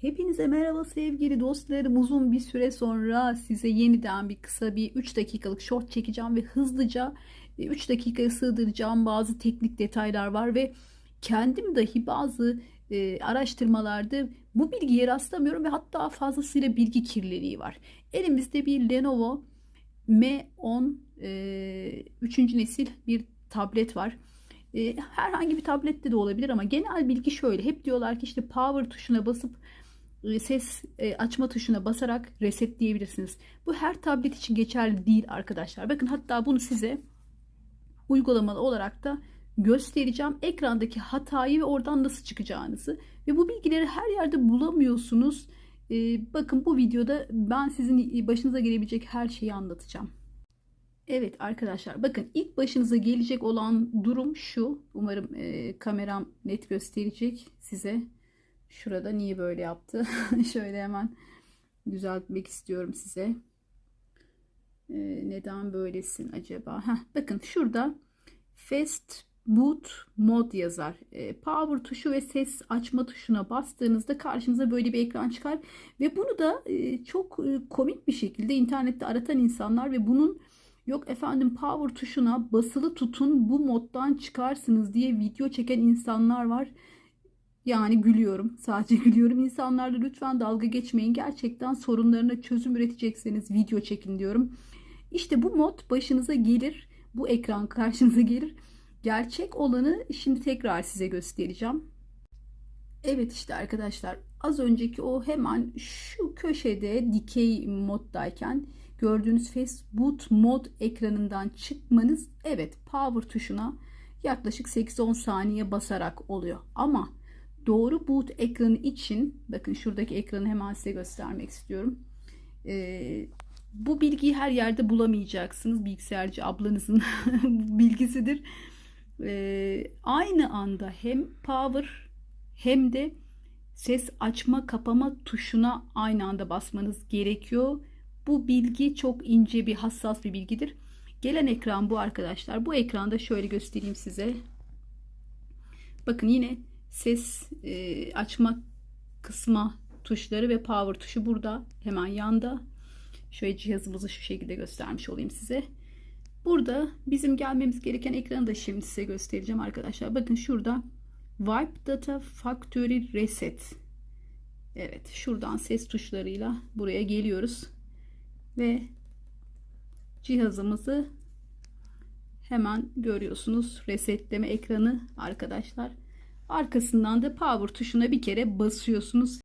Hepinize merhaba sevgili dostlarım. Uzun bir süre sonra size yeniden bir kısa bir 3 dakikalık short çekeceğim ve hızlıca 3 dakikaya sığdıracağım bazı teknik detaylar var ve kendim dahi bazı e, araştırmalarda bu bilgiye rastlamıyorum ve hatta fazlasıyla bilgi kirliliği var. Elimizde bir Lenovo M10 e, 3. nesil bir tablet var. E, herhangi bir tablette de olabilir ama genel bilgi şöyle. Hep diyorlar ki işte power tuşuna basıp e, ses e, açma tuşuna basarak resetleyebilirsiniz. Bu her tablet için geçerli değil arkadaşlar. Bakın hatta bunu size uygulamalı olarak da göstereceğim. Ekrandaki hatayı ve oradan nasıl çıkacağınızı. Ve bu bilgileri her yerde bulamıyorsunuz. E, bakın bu videoda ben sizin başınıza gelebilecek her şeyi anlatacağım. Evet arkadaşlar bakın ilk başınıza gelecek olan durum şu. Umarım e, kameram net gösterecek size. Şurada niye böyle yaptı? Şöyle hemen düzeltmek istiyorum size. E, neden böylesin acaba? Heh, bakın şurada Fast Boot Mod yazar. E, power tuşu ve ses açma tuşuna bastığınızda karşınıza böyle bir ekran çıkar. Ve bunu da e, çok e, komik bir şekilde internette aratan insanlar ve bunun Yok efendim power tuşuna basılı tutun bu moddan çıkarsınız diye video çeken insanlar var. Yani gülüyorum. Sadece gülüyorum. İnsanlarla lütfen dalga geçmeyin. Gerçekten sorunlarına çözüm üretecekseniz video çekin diyorum. İşte bu mod başınıza gelir. Bu ekran karşınıza gelir. Gerçek olanı şimdi tekrar size göstereceğim. Evet işte arkadaşlar az önceki o hemen şu köşede dikey moddayken gördüğünüz Facebook mod ekranından çıkmanız evet power tuşuna yaklaşık 8-10 saniye basarak oluyor. Ama doğru boot ekranı için bakın şuradaki ekranı hemen size göstermek istiyorum. Ee, bu bilgiyi her yerde bulamayacaksınız. Bilgisayarcı ablanızın bilgisidir. Ee, aynı anda hem power hem de ses açma kapama tuşuna aynı anda basmanız gerekiyor. Bu bilgi çok ince bir hassas bir bilgidir. Gelen ekran bu arkadaşlar. Bu ekranda şöyle göstereyim size. Bakın yine ses e, açma kısma tuşları ve power tuşu burada hemen yanda. Şöyle cihazımızı şu şekilde göstermiş olayım size. Burada bizim gelmemiz gereken ekranı da şimdi size göstereceğim arkadaşlar. Bakın şurada Wipe Data Factory Reset. Evet şuradan ses tuşlarıyla buraya geliyoruz. Ve cihazımızı hemen görüyorsunuz. Resetleme ekranı arkadaşlar. Arkasından da power tuşuna bir kere basıyorsunuz.